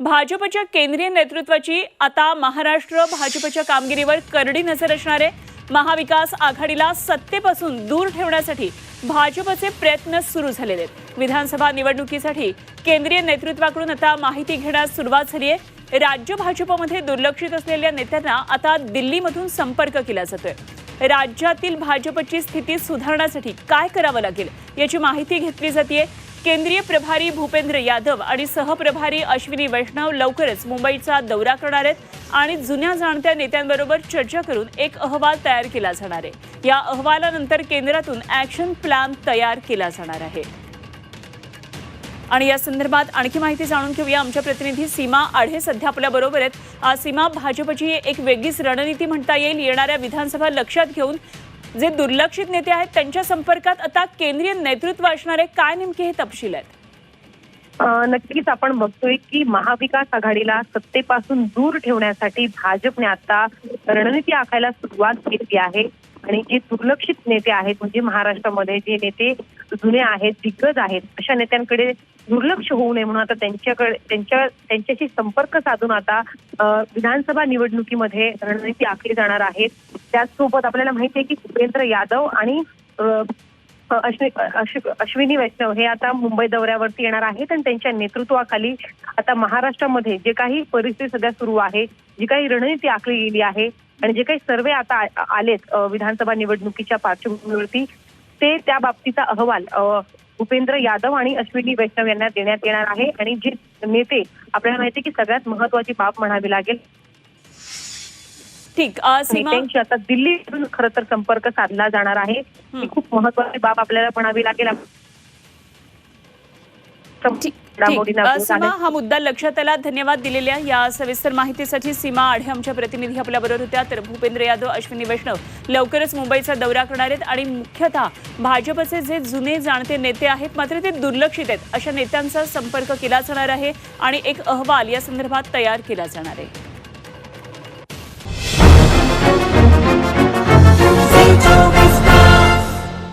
भाजपच्या केंद्रीय नेतृत्वाची आता महाराष्ट्र भाजपच्या कामगिरीवर करडी नजर असणार आहे. महाविकास आघाडीला सत्तेपासून दूर ठेवण्यासाठी भाजपचे प्रयत्न सुरू झालेले आहेत. विधानसभा निवडणुकीसाठी केंद्रीय नेतृत्वाकडून आता माहिती घेण्यास सुरुवात झाली आहे राज्य भाजपमध्ये दुर्लक्षित असलेल्या नेत्यांना आता दिल्लीमधून संपर्क केला जातोय. राज्यातील भाजपची स्थिती सुधारण्यासाठी काय करावं लागेल याची माहिती घेतली जाते केंद्रीय प्रभारी भूपेंद्र यादव आणि सहप्रभारी अश्विनी वैष्णव लवकरच मुंबईचा दौरा करणार आहेत आणि जुन्या जाणत्या नेत्यांबरोबर चर्चा करून एक अहवाल तयार केला जाणार आहे. या अहवालानंतर केंद्रातून ॲक्शन प्लॅन तयार केला जाणार आहे. आणि या संदर्भात आणखी माहिती जाणून घेऊया. आमच्या प्रतिनिधी सीमा आढे सध्या आपल्या बरोबर आहेत. आ, सीमा भाजपची एक वेगळीच रणनीती म्हणता येईल. येणाऱ्या विधानसभा लक्षात घेऊन जे दुर्लक्षित नेते आहेत त्यांच्या संपर्कात आता केंद्रीय नेतृत्व असणारे काय नेमके हे तपशील आहेत? नक्कीच आपण बघतोय की महाविकास आघाडीला सत्तेपासून दूर ठेवण्यासाठी भाजपने आता रणनीती आखायला सुरुवात केली आहे. आणि जे दुर्लक्षित नेते आहेत म्हणजे महाराष्ट्रामध्ये जे नेते जुने आहेत दिग्गज आहेत अशा नेत्यांकडे दुर्लक्ष होऊ नये म्हणून आता त्यांच्याकडे त्यांच्या त्यांच्याशी संपर्क साधून आता विधानसभा निवडणुकीमध्ये रणनीती आखली जाणार आहे. त्याचसोबत आपल्याला माहिती आहे की भूपेंद्र यादव आणि अश्विनी अश्विनी वैष्णव हे आता मुंबई दौऱ्यावरती येणार आहेत आणि त्यांच्या नेतृत्वाखाली आता महाराष्ट्रामध्ये जे काही परिस्थिती सध्या सुरू आहे जी काही रणनीती आखली गेली आहे आणि जे काही सर्वे आता आलेत विधानसभा निवडणुकीच्या पार्श्वभूमीवरती ते त्या बाबतीचा अहवाल भूपेंद्र यादव आणि अश्विनी वैष्णव यांना देण्यात येणार आहे. आणि जे नेते आपल्याला माहिती की सगळ्यात महत्वाची बाब म्हणावी लागेल ठीक नेत्यांशी आता दिल्लीतून खरं तर संपर्क साधला जाणार आहे. ही. खूप महत्वाची बाब आपल्याला म्हणावी लागेल. सीमा. हा मुद्दा लक्षात आला. धन्यवाद दिलेल्या या सविस्तर माहितीसाठी सीमा आढे आमच्या प्रतिनिधी आपल्या बरोबर होत्या. तर भूपेंद्र यादव अश्विनी वैष्णव लवकरच मुंबईचा दौरा करणार आहेत आणि मुख्यतः भाजपचे जे जुने जाणते नेते आहेत मात्र ते दुर्लक्षित आहेत. अशा नेत्यांचा संपर्क केला जाणार आहे आणि एक अहवाल या संदर्भात तयार केला जाणार आहे.